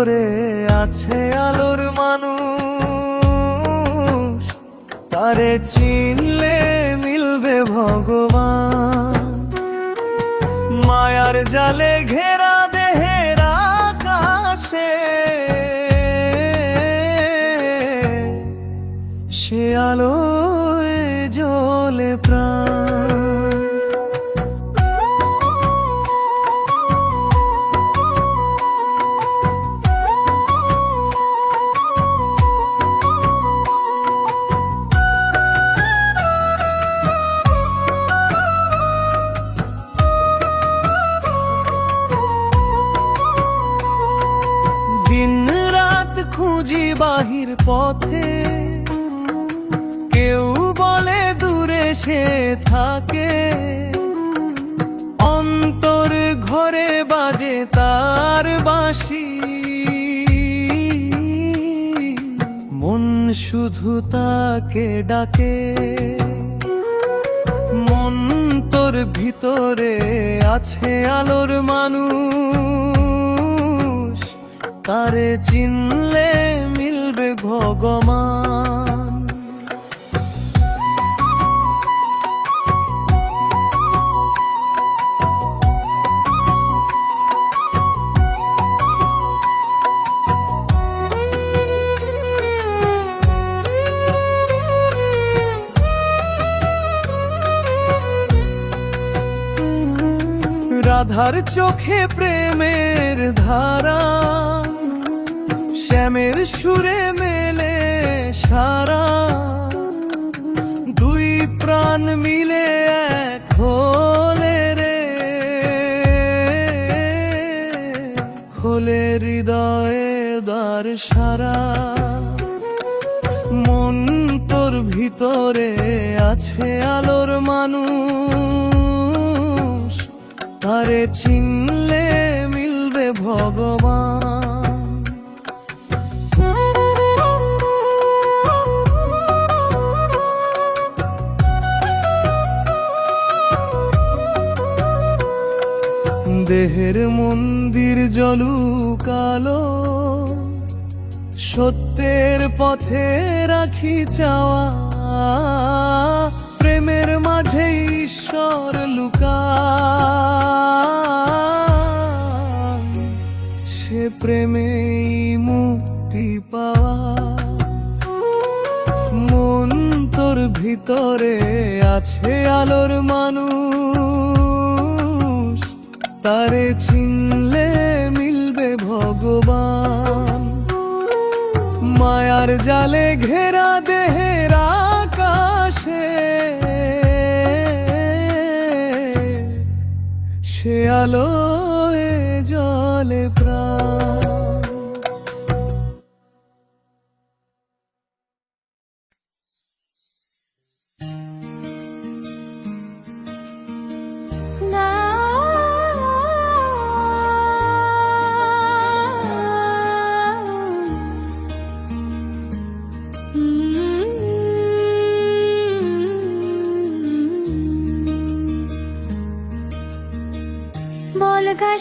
ভিতরে আছে আলোর মানুষ। তারে চিনলে মিলবে ভগবান। মায়ার জালে ঘেরা বাহির পথে। কেউ বলে দূরে সে থাকে। অন্তর ঘরে বাজে তার বাঁশি। মন শুধু তাকে ডাকে। মন তোর ভিতরে আছে আলোর মানুষ। তারে চিনলে ভগবান। রাধার চোখে প্রেমের ধারা শ্যামের সুরে মেলে সারা দুই প্রাণ মিলে এক হলে রে। খোলে হৃদয়ে দ্বার সারা। মন তোর ভিতরে আছে আলোর মানুষ। তারে চিনলে মিলবে ভগবান। দেহের মন্দির জলু কালো সত্যের পথে রাখি চাওয়া। প্রেমের মাঝে ঈশ্বর লুকা সে প্রেমে মুক্তি পাওয়া। মন তোর ভিতরে আছে আলোর মানুষ। তারে চিনলে মিলবে ভগবান। মায়ার জালে ঘেরা দেহের আকাশে সে আলোয় জলে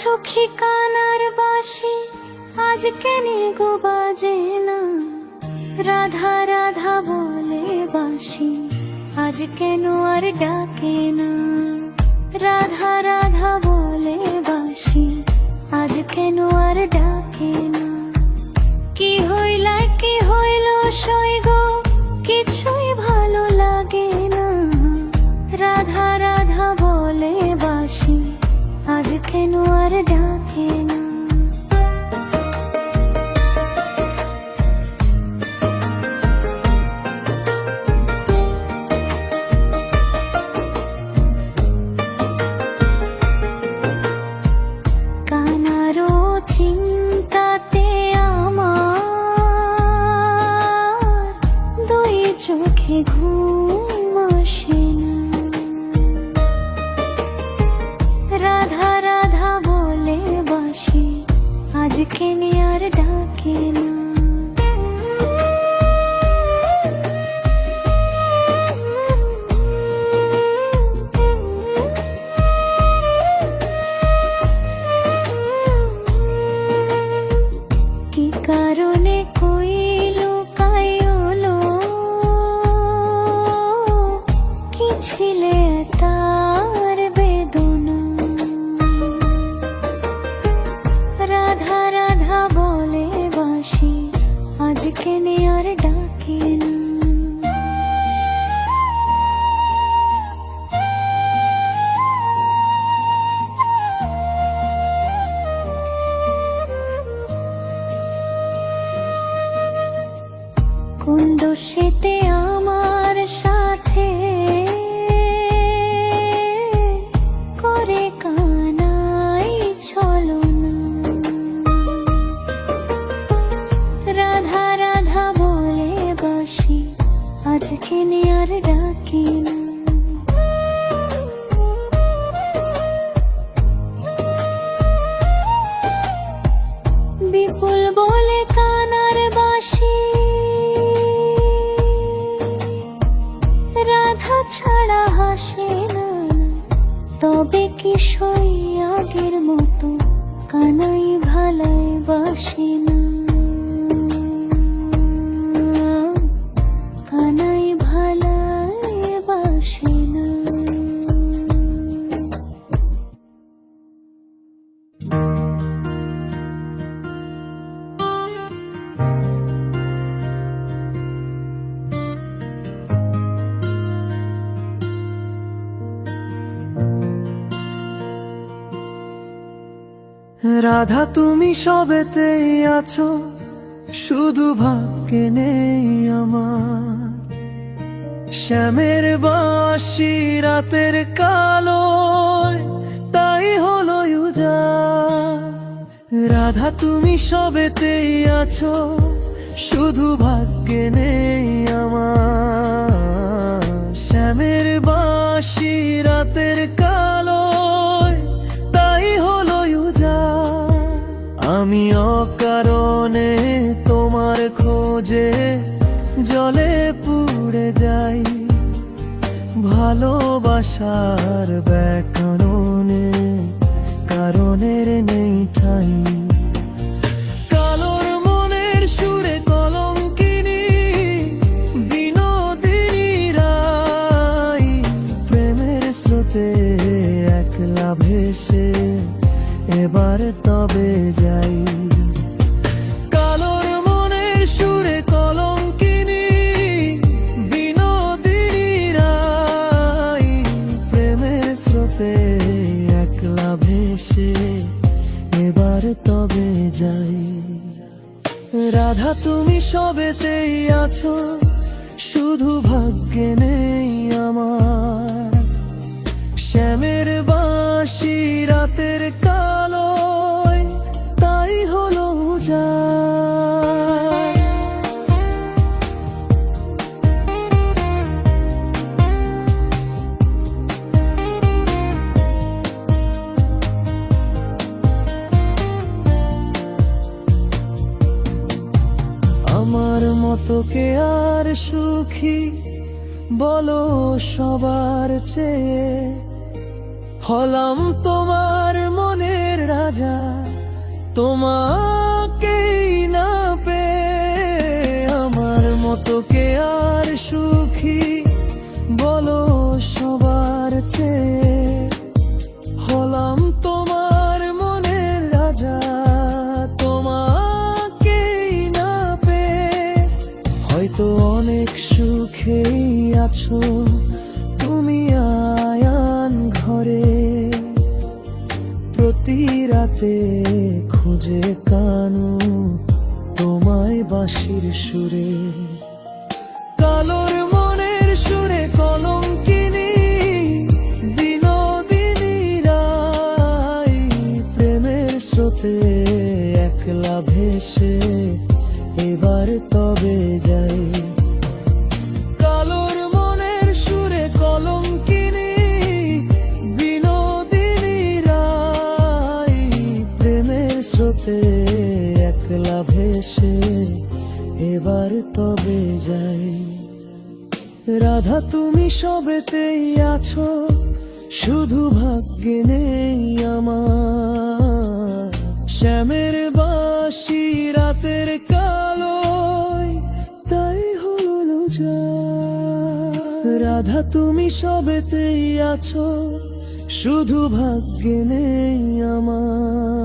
সখী কানার বাসি, আজ কেনে গো বাজে না? রাধা রাধা বলে বাসি, আজ কেন আর ডাকে না? রাধা রাধা বলে বাসি, আজ কেন আর ডাকে না? কি হইলা, কি হইল সই গো কিছুই চোখে ঘুম আসে না। রাধা রাধা বলে বাসি আজকে আর ডাকে না। ছিলে তার বেদনা। রাধা রাধা বলে বাসি আজকে নে আর ডাকে না। কোন দোষে আজকে নে আর ডাকি না। বিপুল বলে কানার বাসি রাধা ছাড়া হাসে না তবে আগের মতো কানাই ভালাই না। রাধা তুমি সবেতেই আছো, শুধু ভাগ্যে নেই আমার। শ্যামের বাঁশি রাতের কালো, তাই হলো উজাড়। রাধা তুমি সবেতেই আছো, শুধু ভাগ্যে নেই আমার। খোঁজে জলে পুড়ে যাই। ভালোবাসার ব্যাকরণে কারণের নেই ঠাই। তুমি সবেতেই আছো শুধু ভাগ্যে নেই আমার। শ্যামের বাঁশি রাতের কালোয় মতো কে আর সুখী বলো সবার চেয়ে। হলাম তোমার মনের রাজা, তোমাকেই না পে আমার মতো কে আর সুখী বলো সবার চেয়ে। হয়তো অনেক সুখেই আছো। তুমি আয়ান ঘরে। প্রতি রাতে খুঁজে কানু তোমায় বাঁশির সুরে। স্রোতে একলা ভেসে এবার তবে যাই। রাধা, তুমি সবেতেই আছো, শুধু ভাগ্যে নেই আমার। শ্যামের বাসি রাতের কালোয় তাই হলো যা। রাধা, তুমি সবেতেই আছো, শুধু ভাগ্যে নেই আমার।